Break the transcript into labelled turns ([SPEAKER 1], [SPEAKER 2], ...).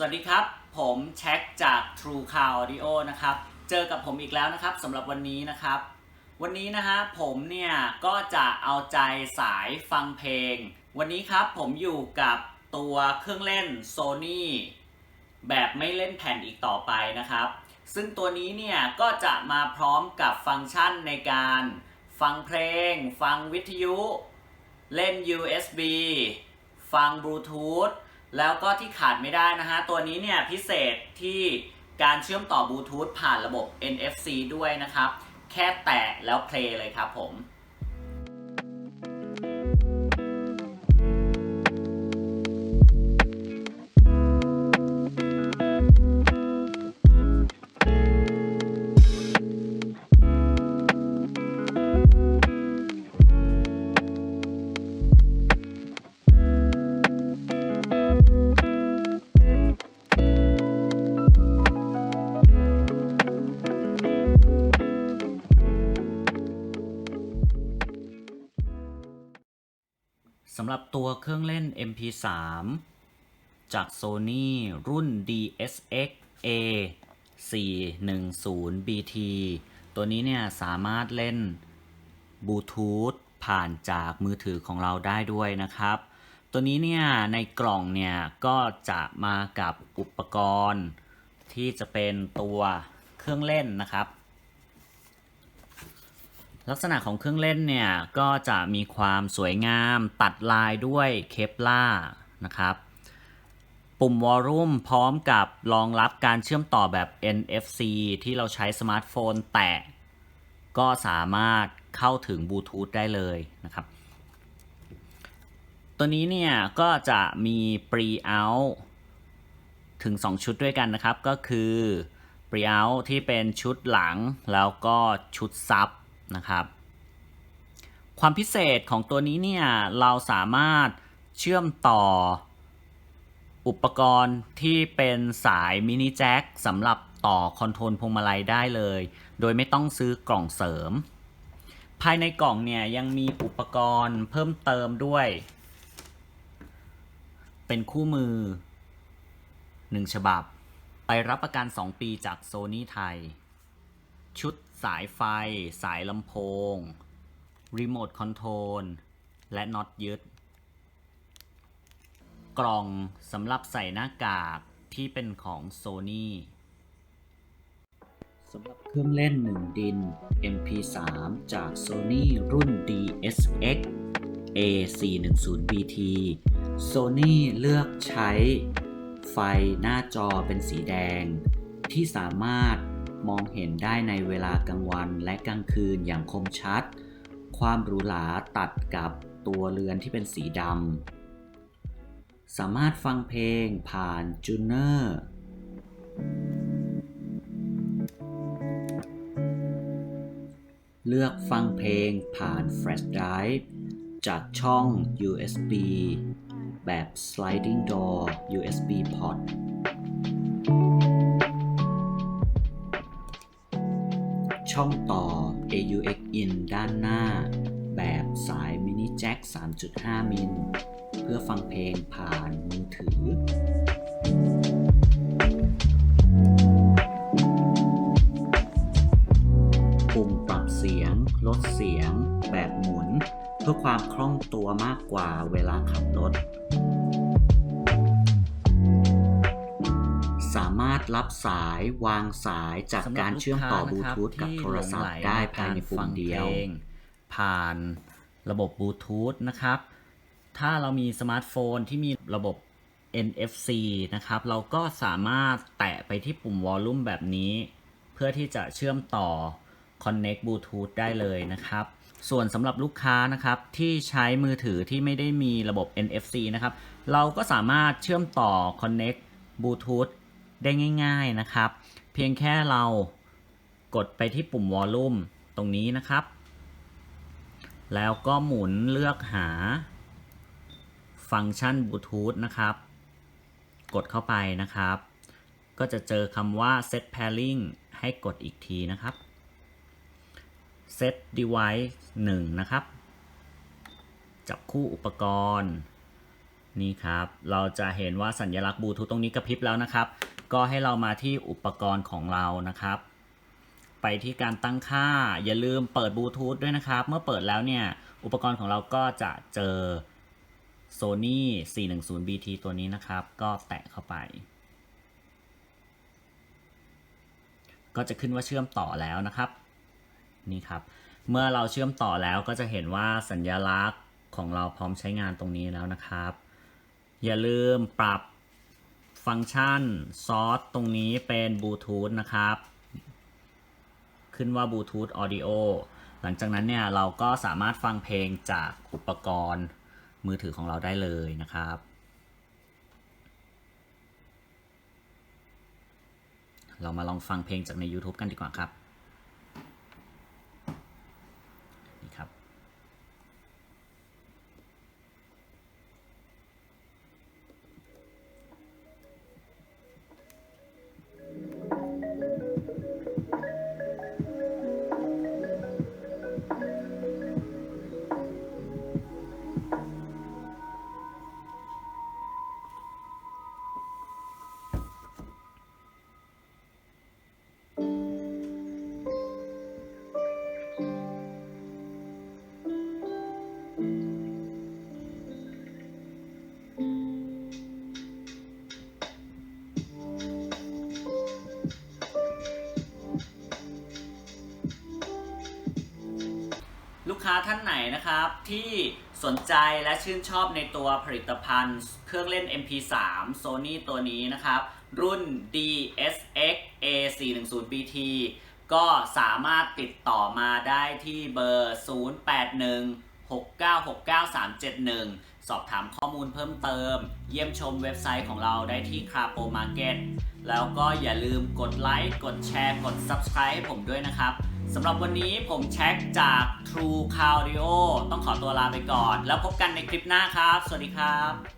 [SPEAKER 1] สวัสดีครับ ผมแช็คจาก True Car Audio นะครับ เจอกับผมอีกแล้วนะครับสำหรับวันนี้นะครับ วันนี้นะฮะผมเนี่ยก็จะเอาใจสายฟังเพลง วันนี้ครับผมอยู่กับตัวเครื่องเล่น Sony แบบไม่เล่นแผ่นอีกต่อไปนะครับ ซึ่งตัวนี้เนี่ยก็จะมาพร้อมกับฟังก์ชันในการฟังเพลง ฟังวิทยุ เล่น USB ฟังบลูทูธ แล้วก็ที่ขาดไม่ได้นะฮะ ตัวนี้เนี่ยพิเศษที่การเชื่อมต่อบลูทูธผ่านระบบ NFC ด้วยนะครับ แค่แตะแล้วเพลย์เลยครับผม สำหรับตัวเครื่องเล่น MP3 จาก Sony รุ่น DSX A 410 BT ตัวนี้เนี่ยสามารถเล่นบลูทูธผ่านจากมือถือของเราได้ด้วยนะครับ ตัวนี้เนี่ยในกล่องเนี่ยก็จะมากับอุปกรณ์ที่จะเป็นตัวเครื่องเล่นนะครับ ลักษณะของเครื่องเล่นเนี่ย ก็จะมีความสวยงามตัดลายด้วยเคปล่านะครับ ปุ่มวอลลุ่มพร้อมกับรองรับการเชื่อมต่อแบบ NFC ที่เราใช้สมาร์ทโฟน แตะก็สามารถเข้าถึงบลูทูธได้เลยนะครับ ตัวนี้เนี่ย ก็จะมี pre out ถึง 2 ชุดด้วยกันนะครับ ก็คือ pre out ที่เป็นชุดหลังแล้วก็ชุดซับ นะครับ ความพิเศษของตัวนี้เนี่ยเราสามารถเชื่อมต่ออุปกรณ์ที่เป็นสายมินิแจ็คสำหรับต่อคอนโทรลพวงมาลัยได้เลย โดยไม่ต้องซื้อกล่องเสริม ภายในกล่องเนี่ยยังมีอุปกรณ์เพิ่มเติมด้วย เป็นคู่มือ 1 ฉบับ ไปรับประกัน 2 ปีจากโซนี่ไทย ชุดสายไฟ สายลำโพง รีโมทคอนโทรล และน็อตยึด กล่องสำหรับใส่หน้ากากที่เป็นของ Sony สำหรับเครื่องเล่น1ดิน MP3 จาก Sony รุ่น DSX A410BT Sony เลือกใช้ไฟหน้าจอเป็นสีแดง ที่สามารถ มองเห็นได้ในเวลากลางวันและกลางคืนอย่างคมชัด ความหรูหราตัดกับตัวเรือนที่เป็นสีดำ สามารถฟังเพลงผ่านจูเนอร์เลือกฟังเพลงผ่าน Flash Drive จากช่อง USB แบบ Sliding Door USB Port ช่องต่อ AUX in ด้านหน้า แบบสายมินิแจ็ค 3.5 มิล เพื่อฟังเพลงผ่านมือถือ ปุ่มปรับเสียง ลดเสียง แบบหมุน เพื่อความคล่องตัวมากกว่าเวลาขับรถ สามารถรับสายวางสายจากการเชื่อมต่อบลูทูธกับโทรศัพท์ได้ภายในปุ่มเดียว ผ่านระบบบลูทูธนะครับ ถ้าเรามีสมาร์ทโฟนที่มีระบบ NFC นะครับ เราก็สามารถแตะไปที่ปุ่มวอลลุ่มแบบนี้ เพื่อที่จะเชื่อมต่อ Connect Bluetooth ได้เลยนะครับ ส่วนสำหรับลูกค้านะครับที่ใช้มือถือที่ไม่ได้มีระบบ NFC นะครับ เราก็สามารถเชื่อมต่อ Connect Bluetooth ได้ง่าย ๆนะครับ เพียงแค่เรากดไปที่ปุ่มวอลลุ่มตรงนี้นะครับ แล้วก็หมุนเลือกหา ฟังก์ชันบลูทูธนะครับ กดเข้าไปนะครับ ก็จะเจอคำว่า set pairing ให้กดอีกทีนะครับ set device 1 นะครับ จับคู่อุปกรณ์นี่ครับ เราจะเห็นว่าสัญลักษณ์บลูทูธตรงนี้กระพริบแล้วนะครับ ก็ให้เรามาที่อุปกรณ์ของเรานะครับ ไปที่การตั้งค่าอย่าลืมเปิดบลูทูธด้วยนะครับ เมื่อเปิดแล้วเนี่ย อุปกรณ์ของเราก็จะเจอ Sony 410 BT ตัวนี้นะครับ ก็แตะเข้าไป ก็จะขึ้นว่าเชื่อมต่อแล้วนะครับ นี่ครับ เมื่อเราเชื่อมต่อแล้วก็จะเห็นว่าสัญลักษณ์ของเราพร้อมใช้งานตรงนี้แล้วนะครับ อย่าลืมปรับ ฟังก์ชันซอสตรงนี้เป็นบลูทูธนะครับ ขึ้นว่าบลูทูธออดิโอหลังจากนั้นเนี่ยเราก็สามารถฟังเพลงจากอุปกรณ์มือถือของเราได้เลยนะครับ เรามาลองฟังเพลงจากใน YouTube กันดีกว่าครับ ลูกค้าท่านไหนนะครับที่สนใจและชื่นชอบในตัวผลิตภัณฑ์ เครื่องเล่น MP3 Sony ตัวนี้นะครับ รุ่น DSX A410BT ก็สามารถติดต่อมาได้ที่เบอร์ 0816969371 สอบถามข้อมูลเพิ่มเติม เยี่ยมชมเว็บไซต์ของเราได้ที่ c r a p o Market แล้วก็อย่าลืมกดไลค์ กดแชร์ กด Subscribe ให้ผมด้วยนะครับ สำหรับวันนี้ผมแช็คจาก True Cardio ต้องขอตัวลาไปก่อน แล้วพบกันในคลิปหน้าครับ สวัสดีครับ